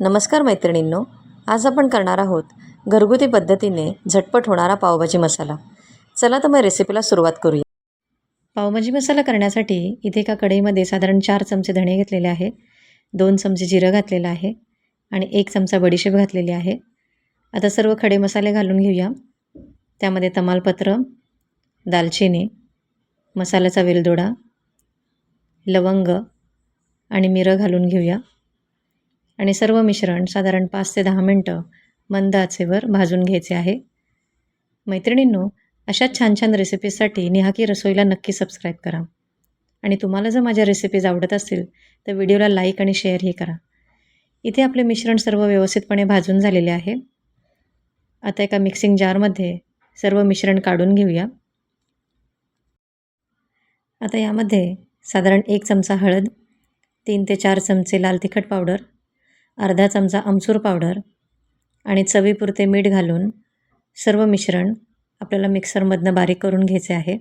नमस्कार मैत्रिणींनो आज आपण करणार आहोत घरगुती पद्धतीने झटपट होणारा पावभाजी मसाला. चला तर मग रेसिपीला सुरुवात करूया. पावभाजी मसाला करण्यासाठी इथे एका कढईमध्ये साधारण चार चमचे धणे घेतलेले आहे दोन चमचे जिरं घातलेलं आहे आणि एक चमचा बडीशेप घातलेली आहे. आता सर्व खडे मसाले घालून घेऊया. त्यामध्ये तमालपत्र दालचिनी मसाल्याचा वेलदोडा लवंग आणि मिरं घालून घेऊया. आणि सर्व मिश्रण साधारण पाच ते दहा मिनटं मंद आचेवर भाजून घ्यायचे आहे. मैत्रिणींनो अशाच छान छान रेसिपीजसाठी निहाकी रसोईला नक्की सबस्क्राईब करा. आणि तुम्हाला जर माझ्या रेसिपीज आवडत असतील तर व्हिडिओला लाईक आणि शेअरही करा. इथे आपले मिश्रण सर्व व्यवस्थितपणे भाजून झालेले आहे. आता एका मिक्सिंग जारमध्ये सर्व मिश्रण काढून घेऊया. आता यामध्ये साधारण एक चमचा हळद तीन ते चार चमचे लाल तिखट पावडर अर्धा चमचा आमचूर पावडर आणि चवीपुरते मीठ घालून सर्व मिश्रण आपल्याला मिक्सरमधनं बारीक करून घ्यायचे आहे.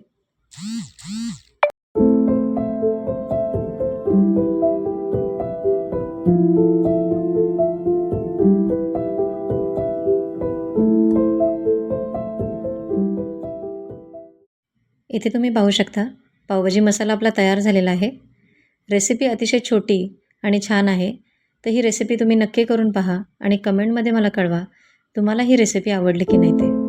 इथे तुम्ही पाहू शकता पावभाजी मसाला आपला तयार झालेला आहे. रेसिपी अतिशय छोटी आणि छान आहे. तर ही रेसिपी तुम्ही नक्की करून पहा आणि कमेंटमध्ये मला कळवा तुम्हाला ही रेसिपी आवडली की नाही ते.